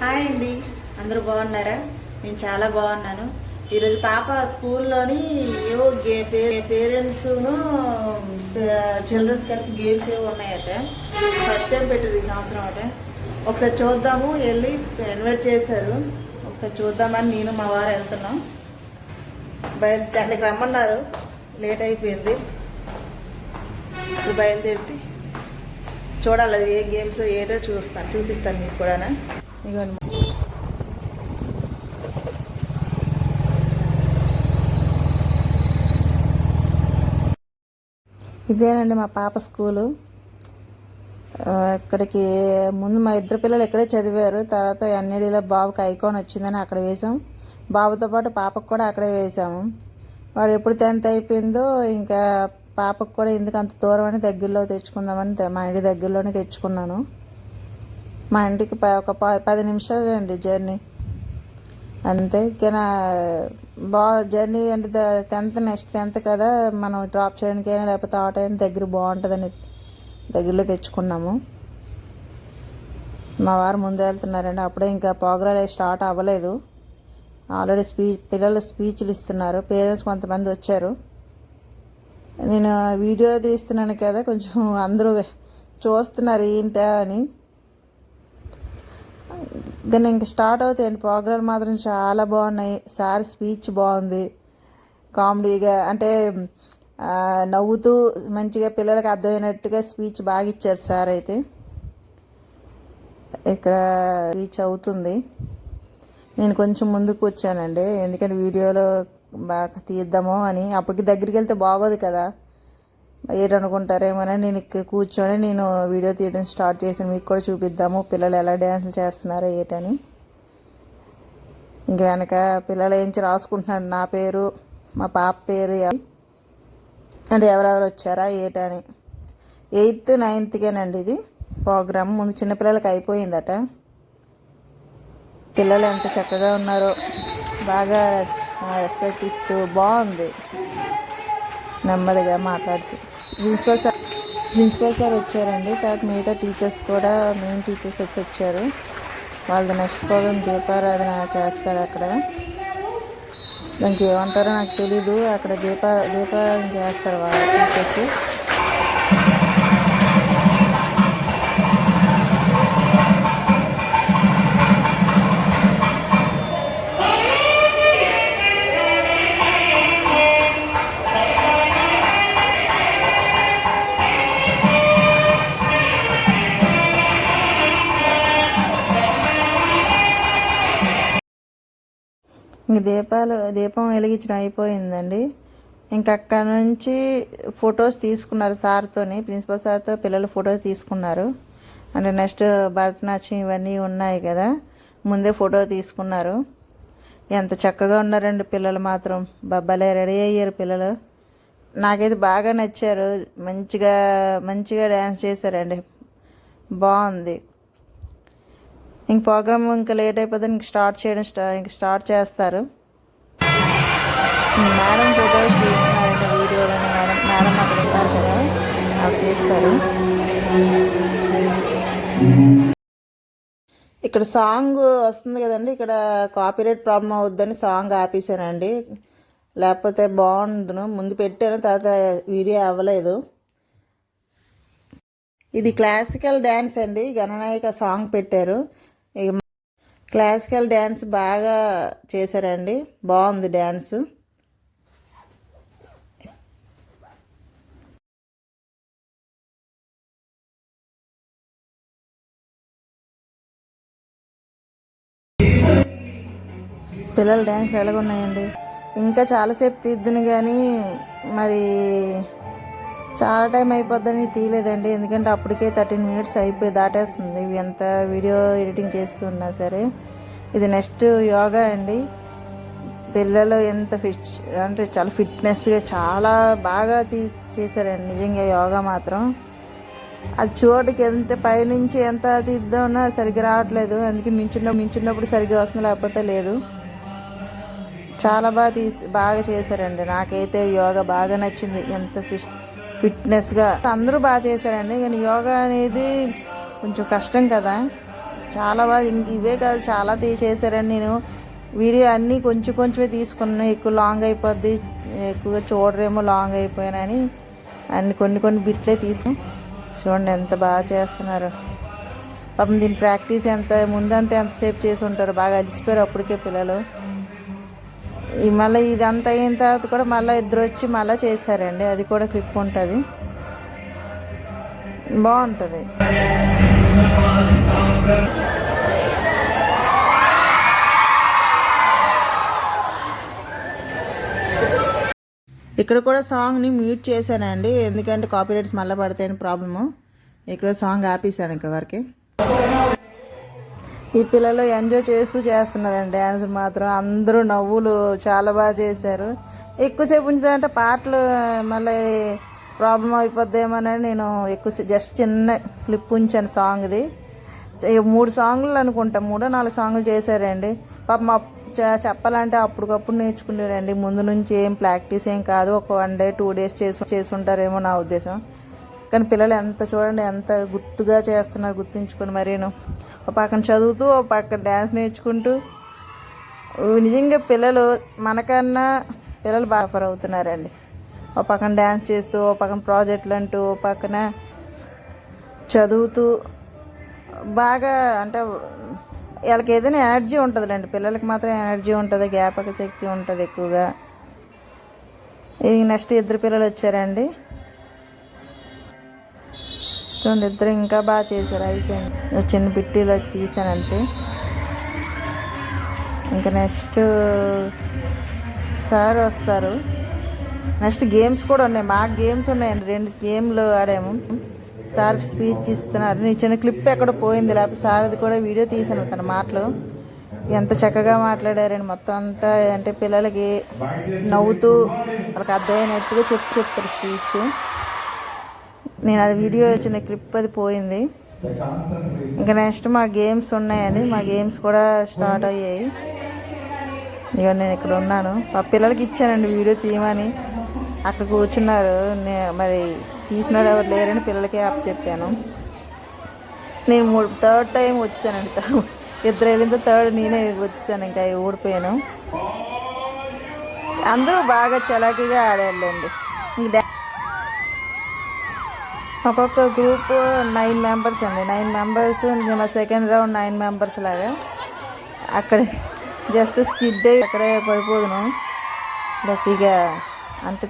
Hi అండి. అందరూ బాగున్నారా? నేను చాలా బాగున్నాను. ఈరోజు పాప స్కూల్లోని ఏవో గే పేరెంట్స్ను చిల్డ్రన్స్ కలిపి గేమ్స్ ఏవో ఉన్నాయట. ఫస్ట్ టైం పెట్టారు ఈ సంవత్సరం అట. ఒకసారి చూద్దాము. వెళ్ళి ఇన్వైట్ చేశారు. ఒకసారి చూద్దామని నేను మా వారు వెళ్తున్నాం. బయలు టెన్కి రమ్మన్నారు. లేట్ అయిపోయింది. ఇప్పుడు బయలుదేరి చూడాలి అది ఏ గేమ్స్ ఏటో చూస్తాను. చూపిస్తాను మీకు కూడా ఇదిగోండి ఇదేనండి మా పాప స్కూలు. ఇక్కడికి ముందు మా ఇద్దరు పిల్లలు ఇక్కడే చదివారు. తర్వాత ఎన్ఈడిలో బాబుకి ఐకాన్ వచ్చిందని అక్కడ వేసాం. బాబుతో పాటు పాపకు కూడా అక్కడే వేసాము వాడు ఎప్పుడు టెన్త్ అయిపోయిందో ఇంకా పాపకు కూడా ఎందుకు అంత దూరం అని దగ్గరలో తెచ్చుకుందామని మా ఇంటి దగ్గరలోనే తెచ్చుకున్నాను. మా ఇంటికి ప- ఒక ప- పది నిమిషాలు అండి జర్నీ. అంతే ఇంకా బా జర్నీ అంటే టెన్త్ నెక్స్ట్ టెన్త్ కదా మనం డ్రాప్ చేయడానికైనా లేకపోతే ఆటో అయినా దగ్గర బాగుంటుందని దగ్గరలో తెచ్చుకున్నాము. మా వారు ముందు వెళ్తున్నారండి అప్పుడే ఇంకా ప్రోగ్రాలు స్టార్ట్ అవ్వలేదు. ఆల్రెడీ స్పీచ్ పిల్లలు స్పీచ్లు ఇస్తున్నారు పేరెంట్స్ కొంతమంది వచ్చారు. నేను వీడియో తీస్తున్నాను కదా కొంచెం అందరూ చూస్తున్నారు ఏంటా అని. కానీ ఇంక స్టార్ట్ అవుతాయండి ప్రోగ్రామ్ మాత్రం చాలా బాగున్నాయి. సార్ స్పీచ్ బాగుంది. కామెడీగా అంటే నవ్వుతూ మంచిగా పిల్లలకి అర్థమైనట్టుగా స్పీచ్ బాగా ఇచ్చారు సార్ అయితే. ఇక్కడ స్పీచ్ అవుతుంది. నేను కొంచెం ముందుకు వచ్చానండి. ఎందుకంటే వీడియోలో బాగా తీద్దాము అని. అప్పటికి దగ్గరికి వెళ్తే బాగోదు కదా. ఏటనుకుంటారేమోనని నేను ఇక్కడ కూర్చొని నేను వీడియో తీయడం స్టార్ట్ చేసాను మీకు కూడా చూపిద్దాము పిల్లలు ఎలా డ్యాన్సులు చేస్తున్నారో ఏటని. ఇంక వెనక పిల్లలు ఏంచి రాసుకుంటున్నారు. నా పేరు మా పాప పేరు అంటే ఎవరెవరు వచ్చారా ఏటని. ఎయిత్ నైన్త్కేనండి ఇది ప్రోగ్రామ్. ముందు చిన్నపిల్లలకి అయిపోయిందట. పిల్లలు ఎంత చక్కగా ఉన్నారో బాగా రెస్ రెస్పెక్ట్ ఇస్తూ బాగుంది. నెమ్మదిగా మాట్లాడుతూ. ప్రిన్సిపల్ సార్ ప్రిన్సిపల్ సార్ వచ్చారండి. తర్వాత మిగతా టీచర్స్ కూడా మెయిన్ టీచర్స్ వచ్చి వచ్చారు. వాళ్ళది నెక్స్ట్ ప్రోగ్రామ్ దీపారాధన చేస్తారు అక్కడ. దానికి ఏమంటారో నాకు తెలీదు. అక్కడ దీపా దీపారాధన చేస్తారు వాళ్ళ టీచర్స్. ఇంక దీపాలు దీపం వెలిగించడం అయిపోయిందండి. ఇంక అక్కడ నుంచి ఫొటోస్ తీసుకున్నారు సార్తోని ప్రిన్సిపల్ సార్తో పిల్లలు ఫొటోస్ తీసుకున్నారు. అంటే నెక్స్ట్ భరతనాట్యం ఇవన్నీ ఉన్నాయి కదా ముందే ఫోటో తీసుకున్నారు. ఎంత చక్కగా ఉన్నారండి పిల్లలు మాత్రం. బబ్బలే రెడీ అయ్యారు పిల్లలు. నాకైతే బాగా నచ్చారు. మంచిగా మంచిగా డ్యాన్స్ చేశారండి. బాగుంది. ఇంక ప్రోగ్రామ్ ఇంకా లేట్ అయిపోతే ఇంక స్టార్ట్ చేయడం స్టా ఇంక స్టార్ట్ చేస్తారు. మేడం ఫొటోస్ తీస్తున్నారంటే వీడియోలని మేడం. మేడం అక్కడ ఉన్నారు కదా అక్కడ తీస్తారు. ఇక్కడ సాంగ్ వస్తుంది కదండి ఇక్కడ కాపీరైట్ ప్రాబ్లం అవుద్దని సాంగ్ ఆపేసానండి లేకపోతే బాగుండును. ముందు పెట్టాను తర్వాత వీడియో అవ్వలేదు. ఇది క్లాసికల్ డ్యాన్స్ అండి. గణనాయక సాంగ్ పెట్టారు. క్లాసికల్ డ్యాన్స్ బాగా చేశారండి. బాగుంది డ్యాన్స్ పిల్లల డ్యాన్స్ ఎలాగున్నాయండి? ఇంకా చాలాసేపు తీద్దును కానీ మరి చాలా టైం అయిపోద్దని తీయలేదండి. ఎందుకంటే అప్పటికే థర్టీన్ మినిట్స్ అయిపోయి దాటేస్తుంది. ఎంత వీడియో ఎడిటింగ్ చేస్తున్నా సరే. ఇది నెక్స్ట్ యోగా అండి. పిల్లలు ఎంత ఫిట్ అంటే చాలా ఫిట్నెస్గా చాలా బాగా తీ చేశారండి. నిజంగా యోగా మాత్రం. అది చోటుకి ఎంత పైనుంచి ఎంత తీద్దామన్నా సరిగ్గా రావట్లేదు. అందుకే నించున్న నించున్నప్పుడు సరిగ్గా వస్తుంది లేకపోతే లేదు. చాలా బాగా తీసి బాగా చేశారండి. నాకైతే యోగా బాగా నచ్చింది. ఎంత ఫిట్ ఫిట్నెస్గా అందరూ బాగా చేశారండి. కానీ యోగా అనేది కొంచెం కష్టం కదా. చాలా బాగా ఇవే కాదు చాలా తీసేసారండి నేను. వీడియో అన్నీ కొంచెం కొంచెమే తీసుకున్నాను ఎక్కువ లాంగ్ అయిపోద్ది. ఎక్కువగా చూడరేమో లాంగ్ అయిపోయానని అన్ని కొన్ని కొన్ని బిట్లే తీసు చూడండి ఎంత బాగా చేస్తున్నారు. పాపం దీని ప్రాక్టీస్ ఎంత ముందంతా ఎంతసేపు చేసి ఉంటారు. బాగా అలిసిపోయారు అప్పటికే పిల్లలు. మళ్ళీ ఇదంతా అయిన తర్వాత కూడా మళ్ళీ ఇద్దరు వచ్చి మళ్ళీ చేశారండి. అది కూడా క్లిప్ ఉంటుంది. బాగుంటుంది. ఇక్కడ కూడా సాంగ్ని మ్యూట్ చేశానండి. ఎందుకంటే కాపీరైట్స్ మళ్ళీ పడతాయని ప్రాబ్లము. ఇక్కడ సాంగ్ ఆపేసాను ఇక్కడ వరకే. ఈ పిల్లలు ఎంజాయ్ చేస్తూ చేస్తున్నారండి. డ్యాన్స్ మాత్రం అందరూ నవ్వులు చాలా బాగా చేశారు. ఎక్కువసేపు ఉంచుతారంటే పాటలు మళ్ళీ ప్రాబ్లం అయిపోద్దేమోనని నేను ఎక్కువ జస్ట్ చిన్న క్లిప్ ఉంచాను సాంగ్ది. మూడు సాంగ్లు అనుకుంటా. మూడో నాలుగు సాంగ్లు చేశారండి. పాపం మా చెప్పాలంటే అప్పటికప్పుడు నేర్చుకునేరండి ముందు నుంచి ఏం ప్రాక్టీస్ ఏం కాదు. ఒక వన్ డే టూ డేస్ చేసి చేసుంటారేమో నా ఉద్దేశం. కానీ పిల్లలు ఎంత చూడండి ఎంత గుర్తుగా చేస్తున్నారు గుర్తుంచుకొని మరీను. ఒక పక్కన చదువుతూ ఒక పక్కన డ్యాన్స్ నేర్చుకుంటూ. నిజంగా పిల్లలు మనకన్నా పిల్లలు బాగా ఫర్ అవుతున్నారండి. ఒక పక్కన డ్యాన్స్ చేస్తూ ఒక పక్కన ప్రాజెక్టులు అంటూ ఒక పక్కన చదువుతూ. బాగా అంటే వాళ్ళకి ఏదైనా ఎనర్జీ ఉంటుందిలేండి. పిల్లలకి మాత్రం ఎనర్జీ ఉంటుంది జ్ఞాపక శక్తి ఉంటుంది ఎక్కువగా. ఇది నెక్స్ట్ ఇద్దరు పిల్లలు వచ్చారండి. చూడండి ఇద్దరు ఇంకా బాగా చేశారు అయిపోయింది. చిన్న బిట్టీలో వచ్చి తీసాను అంతే. ఇంకా నెక్స్ట్ సార్ వస్తారు. నెక్స్ట్ గేమ్స్ కూడా ఉన్నాయి. మాకు గేమ్స్ ఉన్నాయండి. రెండు గేమ్లు ఆడాము. సార్ స్పీచ్ ఇస్తున్నారు. నేను చిన్న క్లిప్ ఎక్కడ పోయింది. లేకపోతే సార్ది కూడా వీడియో తీసాను తన మాటలు. ఎంత చక్కగా మాట్లాడారండి. మొత్తం అంతా అంటే పిల్లలకి నవ్వుతూ వాళ్ళకి అర్థమైనట్టుగా చెప్పి చెప్పారు స్పీచ్. నేను అది వీడియో చిన్న క్లిప్ అది పోయింది. ఇంకా నెక్స్ట్ మా గేమ్స్ ఉన్నాయండి. మా గేమ్స్ కూడా స్టార్ట్ అయ్యాయి. ఇక నేను ఇక్కడ ఉన్నాను. మా పిల్లలకి ఇచ్చానండి వీడియో తీయమని. అక్కడ కూర్చున్నారు. మరి తీసినాడు ఎవరు లేరని పిల్లలకే అప్ చెప్పాను. నేను మూడు థర్డ్ టైం వచ్చానండి థర్డ్ ఇద్దరు వెళ్ళిందో థర్డ్ నేనే వచ్చాను ఇంకా ఓడిపోయాను అందరూ బాగా చలాకీగా ఆడాలండి ఇంక ఒక్కొక్క గ్రూప్ నైన్ మెంబర్స్ అండి. నైన్ మెంబర్స్ మా సెకండ్ రౌండ్ నైన్ మెంబర్స్ లాగా. అక్కడ జస్ట్ స్కిడ్ అయ్యి అక్కడే పడిపోదును. ఇక అంటే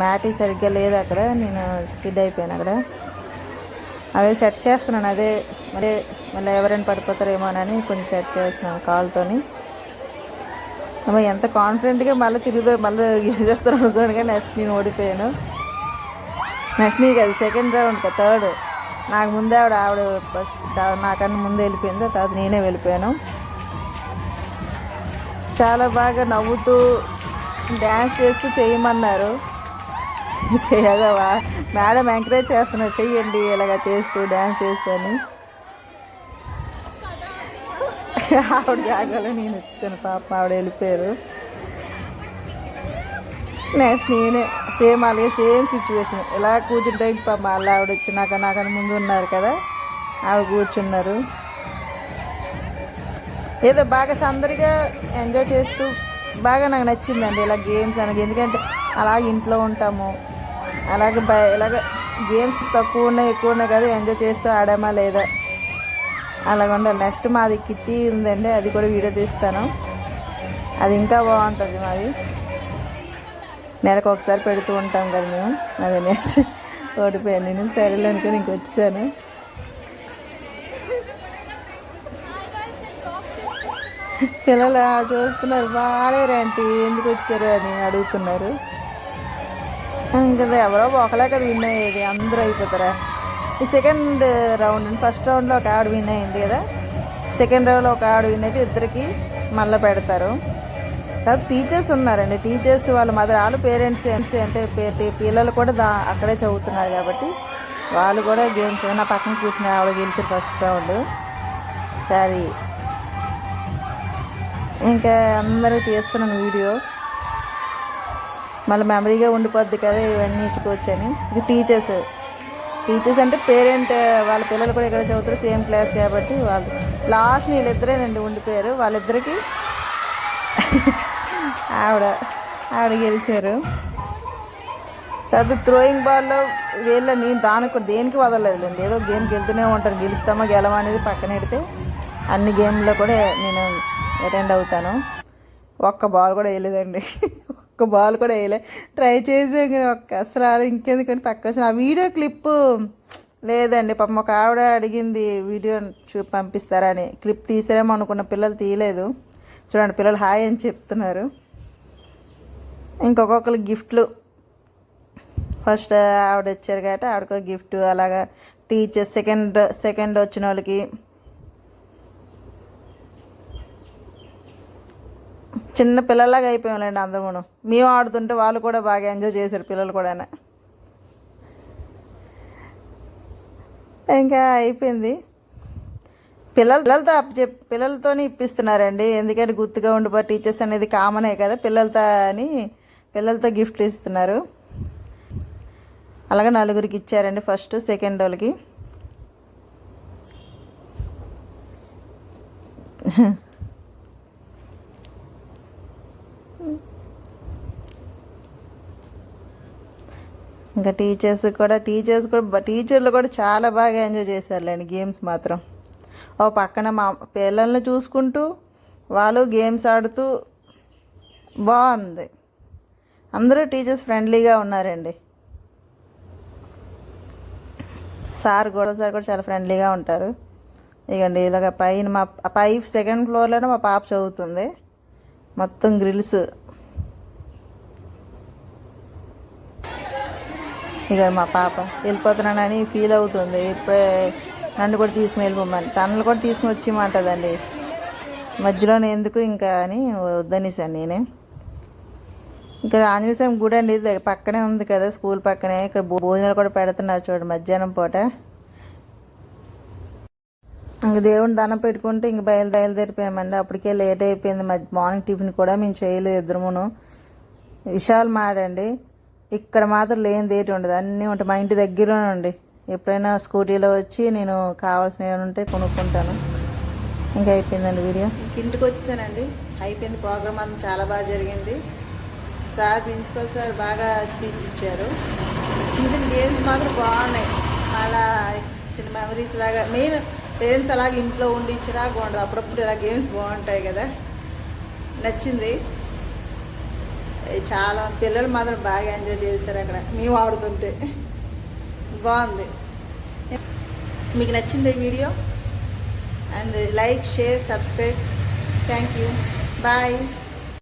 మ్యాట్ సరిగ్గా లేదు అక్కడ. నేను స్కిడ్ అయిపోయాను అక్కడ. అదే సెట్ చేస్తున్నాను. అదే మళ్ళీ మళ్ళీ ఎవరైనా పడిపోతారేమోనని కొంచెం సెట్ చేస్తున్నాను కాల్తోని. అమ్మ ఎంత కాన్ఫిడెంట్గా మళ్ళీ తిరుగుతా మళ్ళీ గెలిచేస్తాను అనుకోండి కానీ నెక్స్ట్ నేను ఓడిపోయాను. నెక్స్ట్ నీకు అది సెకండ్ రౌండ్ కదా థర్డ్ నాకు ముందే ఆవిడ ఆవిడ ఫస్ట్ నాకన్నా ముందే వెళ్ళిపోయింది తర్వాత నేనే వెళ్ళిపోయాను. చాలా బాగా నవ్వుతూ డ్యాన్స్ చేస్తూ చేయమన్నారు. చేయగవా మేడం ఎంకరేజ్ చేస్తున్నారు చెయ్యండి ఇలాగా చేస్తూ డ్యాన్స్ చేస్తాను. ఆవిడ జాగాలో నేను వచ్చాను పాప ఆవిడ వెళ్ళిపోయారు. నెక్స్ట్ నేనే సేమ్ అలాగే సేమ్ సిచ్యువేషన్ ఎలా కూర్చుంటే పాప మళ్ళీ ఆవిడ వచ్చినాక నాకని ముందు ఉన్నారు కదా ఆవిడ కూర్చున్నారు. ఏదో బాగా సందడిగా ఎంజాయ్ చేస్తూ బాగా నాకు నచ్చిందండి ఇలా గేమ్స్ అనగా. ఎందుకంటే అలా ఇంట్లో ఉంటాము. అలాగే బయ ఇలాగ గేమ్స్ తక్కువ ఉన్నాయి ఎక్కువ ఉన్నాయి కదా ఎంజాయ్ చేస్తూ ఆడామా లేదా? అలాగ ఉండాలి. నెక్స్ట్ మాది కిట్టి ఉందండి అది కూడా వీడియో తీస్తాను. అది ఇంకా బాగుంటుంది మాది నెలకు ఒకసారి పెడుతూ ఉంటాం కదా మేము. అది నెక్స్ట్ ఓడిపోయాను. నేను సరేలే అనుకుని ఇంక వచ్చాను పిల్లలు ఆ చూస్తున్నారు. బాగాలేరంటీ ఎందుకు వచ్చారు అని అడుగుతున్నారు. ఇంకా ఎవరో ఒకలే కదా విన్ అయ్యేది. అందరూ అయిపోతారా? ఈ సెకండ్ రౌండ్ ఫస్ట్ రౌండ్లో ఒక ఆవిడ విన్ అయింది కదా. సెకండ్ రౌండ్లో ఒక ఆవిడ విన్ అయితే ఇద్దరికి మళ్ళీ పెడతారు. తర్వాత టీచర్స్ ఉన్నారండి. టీచర్స్ వాళ్ళ మదర్ వాళ్ళు పేరెంట్స్ అంటే పిల్లలు కూడా దా అక్కడే చదువుతున్నారు కాబట్టి వాళ్ళు కూడా గేమ్స్ నా పక్కన కూర్చుని ఆవిడ గెలిచి ఫస్ట్ రౌండ్. సారీ. ఇంకా అందరూ తీస్తున్నాను వీడియో. మళ్ళీ మెమరీగా ఉండిపోద్ది కదా ఇవన్నీ వచ్చని ఇది టీచర్స్. టీచర్స్ అంటే పేరెంట్ వాళ్ళ పిల్లలు కూడా ఇక్కడ చదువుతారు సేమ్ క్లాస్ కాబట్టి వాళ్ళు. లాస్ట్ వీళ్ళిద్దరేనండి ఉండిపోయారు. వాళ్ళిద్దరికి ఆవిడ ఆవిడ గెలిచారు. తర్వాత త్రోయింగ్ బాల్లో వీళ్ళ నేను దానికి కూడా దేనికి వదలలేదులేండి. ఏదో గేమ్ గెలుతూనే ఉంటాను గెలుస్తామా గెలవా అనేది పక్కన పెడితే అన్ని గేమ్లో కూడా నేను అటెండ్ అవుతాను. ఒక్క బాల్ కూడా వేయలేదండి. ఒక్క బాల్ కూడా వేయలే. ట్రై చేసే ఒక్క అసలు ఇంకెందుకంటే పక్క వచ్చిన. ఆ వీడియో క్లిప్ లేదండి. పాపం ఒక ఆవిడ అడిగింది వీడియో చూ పంపిస్తారని క్లిప్ తీసారేమో అనుకున్న పిల్లలు తీయలేదు. చూడండి పిల్లలు హాయ్ అని చెప్తున్నారు. ఇంకొకరికి గిఫ్ట్లు. ఫస్ట్ ఆవిడ వచ్చారు కాబట్టి ఆవిడకు గిఫ్ట్ అలాగా టీచర్స్ సెకండ్ సెకండ్ వచ్చిన వాళ్ళకి చిన్న పిల్లలాగా అయిపోయాంలేండి అందరూ మేము ఆడుతుంటే వాళ్ళు కూడా బాగా ఎంజాయ్ చేశారు పిల్లలు కూడా ఇంకా అయిపోయింది. పిల్లలు పిల్లలతో చెప్ పిల్లలతోనే ఇప్పిస్తున్నారండి. ఎందుకంటే గుర్తుగా ఉండిపో టీచర్స్ అనేది కామనే కదా పిల్లలతో అని పిల్లలతో గిఫ్ట్లు ఇస్తున్నారు అలాగే నలుగురికి ఇచ్చారండి ఫస్ట్ సెకండ్ వాళ్ళకి. ఇంకా టీచర్స్ కూడా టీచర్స్ కూడా టీచర్లు కూడా చాలా బాగా ఎంజాయ్ చేశారులేండి గేమ్స్ మాత్రం. ఓ పక్కన మా పిల్లల్ని చూసుకుంటూ వాళ్ళు గేమ్స్ ఆడుతూ బాగుంది. అందరూ టీచర్స్ ఫ్రెండ్లీగా ఉన్నారండి. సార్ కూడా సార్ కూడా చాలా ఫ్రెండ్లీగా ఉంటారు. ఇకండి ఇలాగ పైన మా పై సెకండ్ ఫ్లోర్లోనే మా పాప చదువుతుంది. మొత్తం గ్రిల్స్ ఇక మా పాప వెళ్ళిపోతున్నానని ఫీల్ అవుతుంది. ఇప్పుడే నన్ను కూడా తీసుకుని వెళ్ళిపోమని తనను కూడా తీసుకుని వచ్చి మాటదండి మధ్యలోనే ఎందుకు ఇంకా అని వద్దనేసాను నేనే. ఇంకా ఆంజనేయ స్వామి గుడి అండి ఇది పక్కనే ఉంది కదా స్కూల్ పక్కనే. ఇక్కడ భోజనాలు కూడా పెడుతున్నారు చూడండి మధ్యాహ్నం పూట. ఇంక దేవుని దండం పెట్టుకుంటే ఇంక బయలు బయలుదేరిపోయామండి. అప్పటికే లేట్ అయిపోయింది. మధ్య మార్నింగ్ టిఫిన్ కూడా మేము చేయలేదు ఇద్దరమును. విశాల్ మాడండి. ఇక్కడ మాత్రం లేనిది ఏంటి ఉండదు. అన్నీ ఉంటాయి. మా ఇంటి దగ్గరలోనే ఉండి. ఎప్పుడైనా స్కూటీలో వచ్చి నేను కావాల్సినవి ఏమైనా ఉంటే కొనుక్కుంటాను. ఇంకా అయిపోయిందండి వీడియో. ఇంటికి వచ్చేసానండి. అయిపోయింది ప్రోగ్రామ్ అంతా. చాలా బాగా జరిగింది. సార్ ప్రిన్సిపల్ సార్ బాగా స్పీచ్ ఇచ్చారు. చిన్న చిన్న గేమ్స్ మాత్రం బాగున్నాయి. అలా చిన్న మెమరీస్ లాగా మెయిన్ పేరెంట్స్ అలాగే ఇంట్లో ఉండి చిరాకు ఉండదు. అప్పుడప్పుడు ఇలా గేమ్స్ బాగుంటాయి కదా. నచ్చింది. చాలా పిల్లలు మాత్రం బాగా ఎంజాయ్ చేశారు అక్కడ. మేము ఆడుతుంటే. బాగుంది. మీకు నచ్చింది video and like share subscribe thank you bye